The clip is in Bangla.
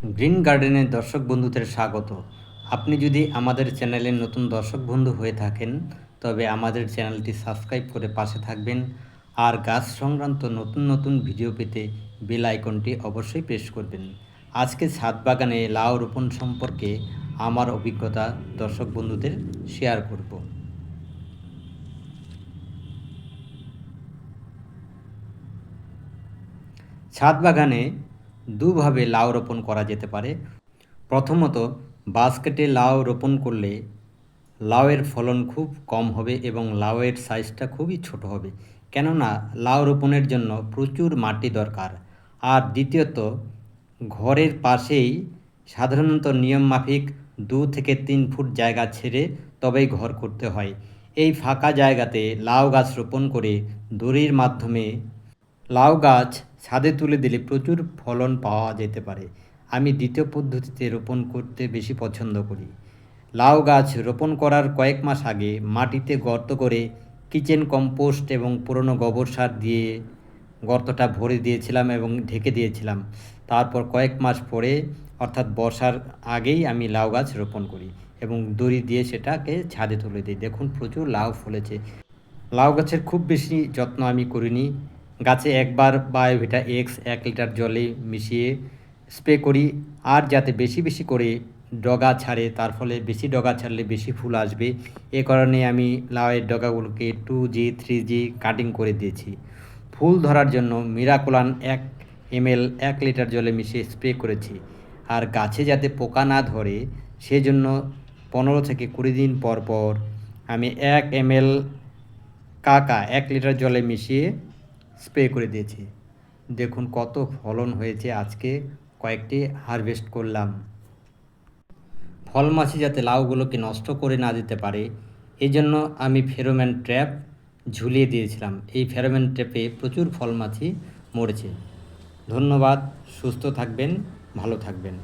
গ্রিন গার্ডেনের দর্শক বন্ধুদের স্বাগত। আপনি যদি আমাদের চ্যানেলের নতুন দর্শক বন্ধু হয়ে থাকেন, তবে আমাদের চ্যানেলটি সাবস্ক্রাইব করে পাশে থাকবেন আর গাছ সংক্রান্ত নতুন নতুন ভিডিও পেতে বেল আইকনটি অবশ্যই প্রেস করবেন। আজকে ছাদ বাগানে লাউ রোপণ সম্পর্কে আমার অভিজ্ঞতা দর্শক বন্ধুদের শেয়ার করব। ছাদ বাগানে দুভাবে লাউ রোপণ করা যেতে পারে। প্রথমত বাস্কেটে লাউ রোপণ করলে লাউয়ের ফলন খুব কম হবে এবং লাউয়ের সাইজটা খুবই ছোট হবে। কেননা, লাউ রোপণের জন্য প্রচুর মাটি দরকার। আর দ্বিতীয়ত, ঘরের পাশেই সাধারণত নিয়ম মাফিক দু থেকে তিন ফুট জায়গা ছেড়ে তবেই ঘর করতে হয়। এই ফাঁকা জায়গাতে লাউ গাছ রোপণ করে দড়ির মাধ্যমে লাউ গাছ ছাদে তুলে দিলে প্রচুর ফলন পাওয়া যেতে পারে। আমি দ্বিতীয় পদ্ধতিতে রোপণ করতে বেশি পছন্দ করি। লাউ গাছ রোপণ করার কয়েক মাস আগে মাটিতে গর্ত করে কিচেন কম্পোস্ট এবং পুরনো গোবর সার দিয়ে গর্তটা ভরে দিয়েছিলাম এবং ঢেকে দিয়েছিলাম। তারপর কয়েক মাস পরে, অর্থাৎ বর্ষার আগেই আমি লাউ গাছ রোপণ করি এবং দড়ি দিয়ে সেটাকে ছাদে তুলে দিই। দেখুন, প্রচুর লাউ ফলেছে। লাউ গাছের খুব বেশি যত্ন আমি করিনি। গাছে একবার বায়োভিটা এক্স এক লিটার জলে মিশিয়ে স্প্রে করি, আর যাতে বেশি বেশি করে ডগা ছাড়ে, তার ফলে বেশি ডগা ছাড়লে বেশি ফুল আসবে। এ কারণে আমি লাউয়ের ডগাগুলোকে two G three G cutting করে দিয়েছি। ফুল ধরার জন্য মিরাকুলান এক এমএল এক লিটার জলে মিশিয়ে স্প্রে করেছি। আর গাছে যাতে পোকা না ধরে, সেজন্য পনেরো থেকে কুড়ি দিন পর পর আমি এক এমএল কাকা এক লিটার জলে মিশিয়ে স্প্রে করে দিয়েছি। দেখুন কত ফলন হয়েছে আজকে। কয়েকটি হারভেস্ট করলাম। ফল মাছি যাতে লাউগুলোকে নষ্ট করে না দিতে পারে এই জন্য আমি ফেরোম্যান ট্র্যাপ ঝুলিয়ে দিয়েছিলাম। এই ফেরোম্যান ট্র্যাপে প্রচুর ফল মাছি মরেছে। ধন্যবাদ, সুস্থ থাকবেন, ভালো থাকবেন।